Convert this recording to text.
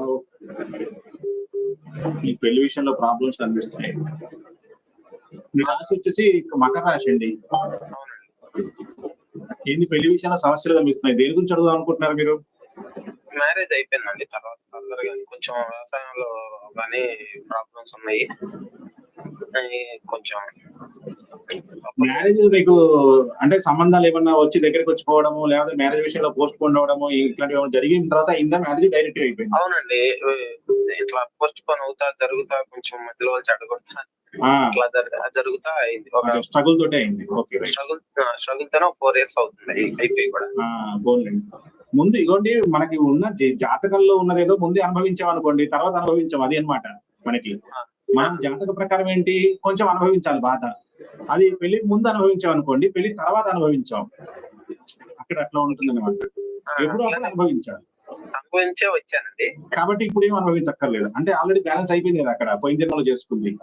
విషయంలో ఈ పెళ్ళి విషయంలో ప్రాబ్లమ్స్ అనిపిస్తున్నాయి మీ రాశి వచ్చేసి మకర రాశి అండి. అవునండి ఏంది పెళ్ళి విషయంలో సమస్యలు కనిపిస్తున్నాయి? దేని గురించి అడుగుదాం అనుకుంటున్నారు మీరు? మ్యారేజ్ అయిపోయిందండి తర్వాత. కొంచెం వ్యవసాయంలో కానీ ప్రాబ్లమ్స్ ఉన్నాయి. కొంచెం మ్యారేజ్ మీకు అంటే సంబంధాలు ఏమన్నా వచ్చి దగ్గరికి వచ్చి పోవడము లేకపోతే మ్యారేజ్ విషయంలో పోస్ట్ పోన్ అవడము ఇట్లాంటివి ఏమైనా జరిగిన తర్వాత అయిందా మ్యారేజ్ డైరెక్ట్ అయిపోయింది? అవునండి. ఇట్లా పోస్ట్ పోన్ అవుతా జరుగుతా కొంచెం మధ్యలో ఇట్లా జరగ- జరుగుతా అయింది. ఒక స్ట్రగుల్ తోటే అయింది. ఓకే స్ట్రగుల్ స్ట్రగుల్ తోనే ఫోర్ ఇయర్స్ అవుతుంది. అయి- అయిపోయి కూడా. ముందు ఇగోండి మనకి ఉన్న జాతకంలో ఉన్నదేదో ముందు అనుభవించాం అనుకోండి తర్వాత అనుభవించాం అది అన్నమాట మనకి. మనం జాతక ప్రకారం ఏంటి? కొంచెం అనుభవించాలి బాధ. అది పెళ్ళికి ముందు అనుభవించాం అనుకోండి పెళ్ళి తర్వాత అనుభవించాం. అక్కడ అట్లా ఉంటుంది అనమాట ఎప్పుడు అప్పుడు అనుభవించాలి. అనుభవించే వచ్చానండి. కాబట్టి ఇప్పుడు ఏం అనుభవించక్కర్లేదు. అంటే ఆల్రెడీ బ్యాలెన్స్ అయిపోయింది కదా అక్కడ. పోయిన జన్మలో చేసుకుంది.